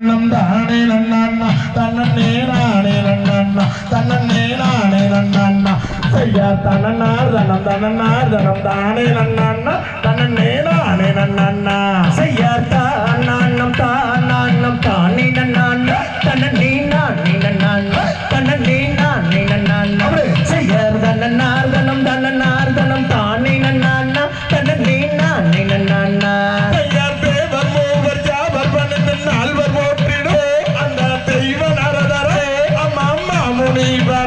தன்னே நன்னா தன்னே நானே நன்னா தன்னே நானே நன்னா ஐயா தன்னார் தனம் தன்னார் தனம் தானே நன்னா தன்னே நானே நன்னா செய்யா தன்னா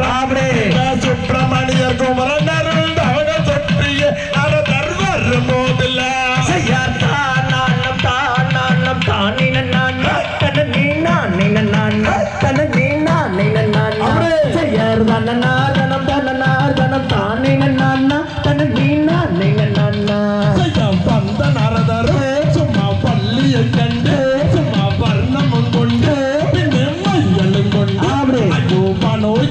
ராமனே சுப்பிரமணிய குமரனர் அவனை தொற்றிய அவன் தர்வர் போதில்ல தன்னா தனம் தனா தனம் தானே நன்னா தன நீனா நீங்க நன்னா பந்த நரதர் சும்மா பள்ளியை கண்டு சும்மா வர்ணமும் கொண்டு பின்னும் கொண்டு அப்படி நோய்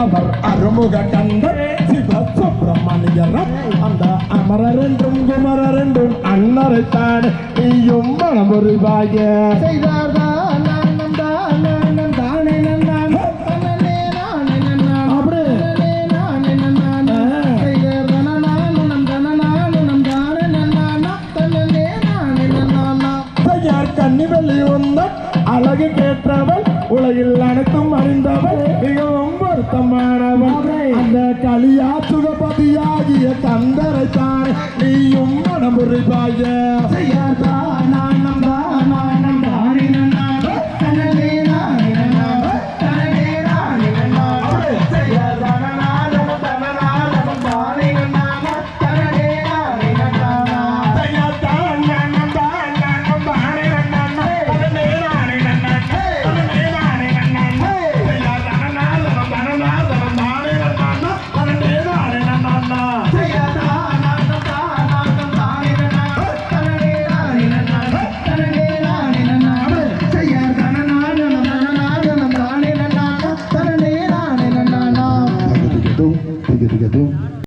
அவர் அருமுக கண்டர் சிவ சுப்பிரமணியர் அந்த அமரர் என்றும் குமரர் என்றும் அன்னரைத்தான் நீயும் மனமுறிவாய செய்தார்தான் கன்னி வெள்ளி உந்தன் அழகு கேட்டவள் உலகில் அனைத்தும் அறிந்தவள் மிகவும் பொருத்தமானவள் அந்த களியா சுகபதியாகிய தந்தரை தான் நீயும் மனம்